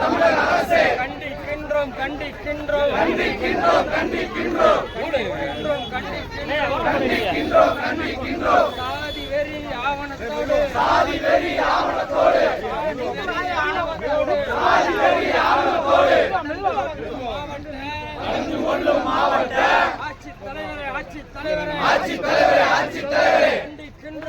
தமிழக அரசே கண்டிக்கின்றோம் கண்டிக்கின்றோம். கண்டிக்கின்றோம் கண்டிக்கின்றோம். கண்டிக்கின்றோம் கண்டிக்கின்றோம் கண்டிக்கின்றோம் சாதி வெறி ஆவணத்தோடு. சாதி வெறி ஆவணத்தோடு சாதி வெறி ஆவணத்தோடு மாவட்ட ஆட்சி தலைவரே ஆட்சி தலைவரே ஆட்சி தலைவரே ஆட்சி தலைவரே.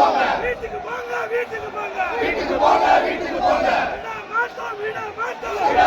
போங்க வீட்டுக்கு போங்க வீட்டுக்கு போங்க. வீட்டுக்கு போங்க வீட்டுக்கு போங்க. விட மாட்டோம் விட மாட்டோம் விட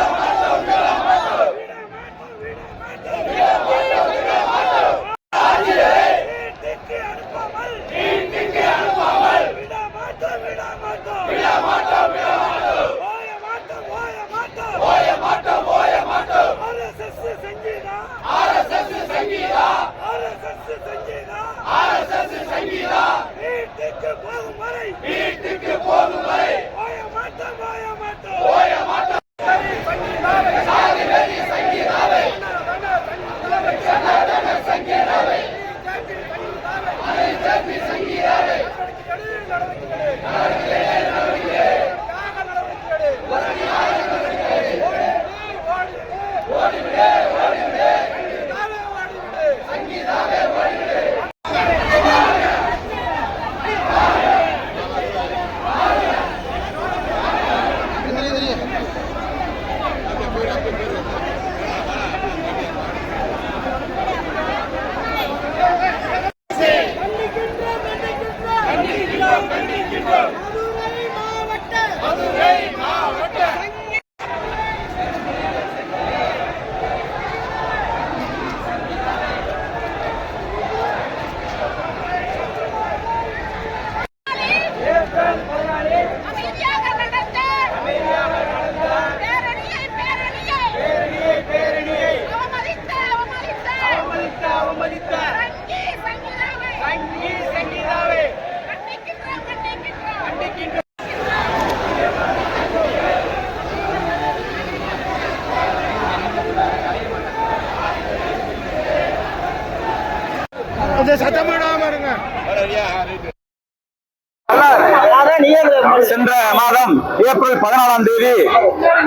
சென்ற மாதம் ஏப்ரல் பதினாலாம் தேதி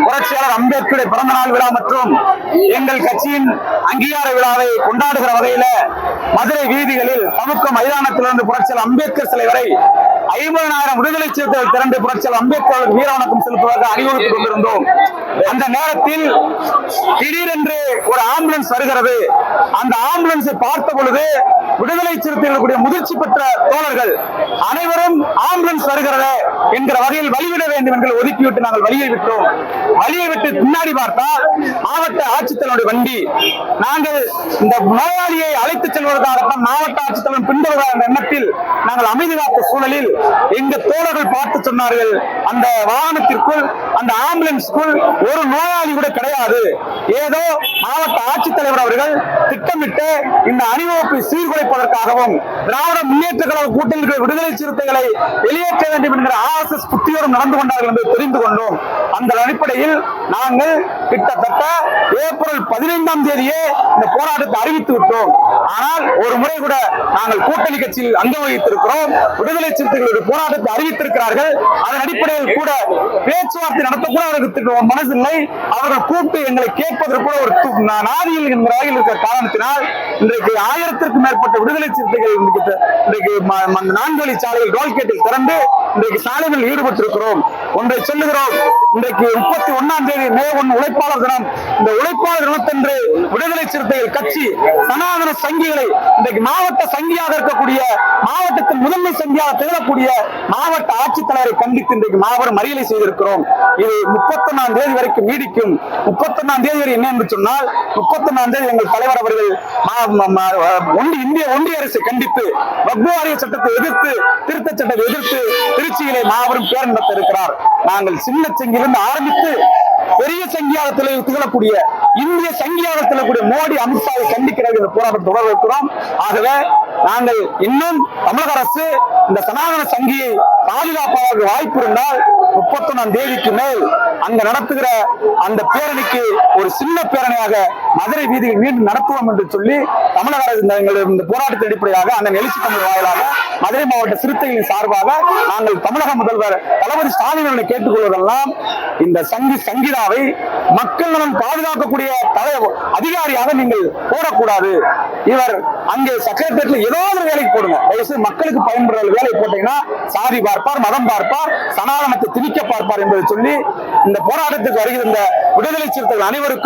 புரட்சியாளர் அம்பேத்கருடைய பிறந்த நாள் விழா மற்றும் எங்கள் கட்சியின் அங்கீகார விழாவை கொண்டாடுகிற வகையில மதுரை வீதிகளில் தமுக்க மைதானத்திலிருந்து புரட்சியாளர் அம்பேத்கர் சிலை வரை ஐம்பதனாயிரம் விடுதலை சிறுத்தைகள் திரண்டு புரட்சியாளர் அம்பேத்கர் வீர வணக்கம் செலுத்துவதற்கு அணிவகுத்துக் கொண்டிருந்தோம். அந்த நேரத்தில் திடீரென்று ஒரு ஆம்புலன்ஸ் வருகிறது. அந்த ஆம்புலன்ஸை பார்த்த பொழுது விடுதலை சிறுத்தைகளுடைய முதிர்ச்சி பெற்ற தோழர்கள் அனைவரும் ஆம்புலன்ஸ் வருகிறது என்கிற வகையில் வழிவிட வேண்டும் என்று ஒதுக்கிவிட்டு நாங்கள் வழியை விட்டோம். வழியை விட்டு பின்னாடி பார்த்தால் மாவட்ட ஆட்சித்தலைவருடைய வண்டி. நாங்கள் இந்த நோயாளியை அழைத்துச் செல்வதற்காகத்தான் மாவட்ட ஆட்சித்தலைவர் பின்தொடர்கிற என்ற எண்ணத்தில் நாங்கள் அமைதி காத்த சூழலில் எங்க தோழர்கள் பார்த்து சொன்னார்கள் அந்த வாகனத்திற்குள் அந்த ஆம்புலன்ஸ்க்குள் ஒரு நோயாளி கூட கிடையாது. ஏதோ மாவட்ட ஆட்சித்தலைவர் அவர்கள் திட்டமிட்டு இந்த அணிவகுப்பை சீர்குலைப்பதற்காகவும் திராவிட முன்னேற்ற கழக கூட்டணியில் விடுதலை சிறுத்தைகளை வெளியேற்ற வேண்டும் என்கிற எஸ் புத்தியோடும் நடந்து கொண்டார்கள் என்று தெரிந்து கொண்டோம். அந்த அடிப்படையில் நாங்கள் கிட்டத்தட்ட ஏப்ரல் பதினைந்தாம் தேதியே இந்த போராட்டத்தை அறிவித்து விட்டோம். ஆனால் ஒரு முறை கூட நாங்கள் கூட்டணி கட்சியில் அங்கம் வகித்திருக்கிறோம். விடுதலை சிறுத்தைகளுடைய போராட்டத்தை அறிவித்திருக்கிறார்கள். அதன் அடிப்படையில் கூட பேச்சுவார்த்தை நடத்தக்கூட அவர்களுக்கு ஒரு மனசில்லை. அவர்கள் கூப்பிட்டு எங்களை கேட்பதற்கு கூட ஒரு நாதியில் என்கிற வகையில் இருக்கிற காரணத்தினால் இன்றைக்கு ஆயிரத்திற்கும் மேற்பட்ட விடுதலை சிறுத்தைகள் இன்றைக்கு நான்கு வழி சாலைகள் டோல்கேட்டில் திறந்து இன்றைக்கு சாலைகளில் ஈடுபட்டிருக்கிறோம். ஒன்றை சொல்லுகிறோம். இன்றைக்கு முப்பத்தி ஒன்னாம் தேதி மே ஒன்று உழைப்பாளர் தினம். இந்த உழைப்பாளர் தினத்தன்று விடுதலை சிறுத்தைகள் கட்சி சனாதன சங்கிகளை இன்றைக்கு மாவட்ட சங்கியாக இருக்கக்கூடிய மாவட்டத்தின் முதன்மை சங்கியாக திகழக்கூடிய மாவட்ட ஆட்சித்தலைவரை கண்டித்து இன்றைக்கு மாபெரும் மறியலை செய்திருக்கிறோம். இது முப்பத்தி ஒன்னாம் தேதி வரைக்கும் நீடிக்கும். முப்பத்தி ஒன்னாம் தேதி வரை என்ன என்று சொன்னால் முப்பத்தி ஒன்னாம் தேதி எங்கள் தலைவர் அவர்கள் ஒன்றிய இந்திய ஒன்றிய அரசை கண்டித்து வக்பு வாரிய சட்டத்தை எதிர்த்து திருத்த சட்டத்தை எதிர்த்து திருச்சியிலே மாபெரும் பேரணி நடத்த இருக்கிறார் நாங்கள் சின்ன செங்கிலிருந்து ஆரம்பித்து பெரிய சங்கியாகத்தில் திகழக்கூடிய இந்திய சங்கியாக திகழக்கூடிய மோடி அமித்ஷாவை கண்டிக்கிற இந்த போராட்டம் தொடர இருக்கிறோம் ஆகவே நாங்கள் இன்னும் தமிழக அரசு இந்த சனாதன சங்கியை பாதுகாப்பதற்கு வாய்ப்பு இருந்தால் முப்பத்தொன்னாம் தேதிக்கு மேல் அங்க நடத்துகிற அந்த பேரணிக்கு ஒரு சின்ன பேரணியாக மதுரை வீதியில் மீண்டும் நடத்துவோம் என்று சொல்லி தமிழக அரசு இந்த போராட்டத்தின் அடிப்படையாக அந்த எழுச்சி தமிழ் வாயிலாக மதுரை மாவட்ட சிறுத்தைகளின் சார்பாக நாங்கள் தமிழக முதல்வர் தளபதி ஸ்டாலின் அவர்களை கேட்டுக்கொள்வதெல்லாம் இந்த சங்கி சங்கீதாவை மக்கள் நலன் பாதுகாக்கக்கூடிய தலை அதிகாரியாக நீங்கள் போடக்கூடாது. இவர் அங்கே சக்கரத்தில் ஏதோ ஒரு வேலைக்கு போடுங்க. தயவுசெய்து மக்களுக்கு பயன்படுற வேலை போட்டீங்கன்னா சாதி பார்ப்பார் மதம் பார்ப்பார் சனாதனத்தை திணிக்க பார்ப்பார் என்பதை சொல்லி இந்த போராட்டத்துக்கு வருகிற இந்த விடுதலை சிறுத்தைகள் அனைவருக்கும்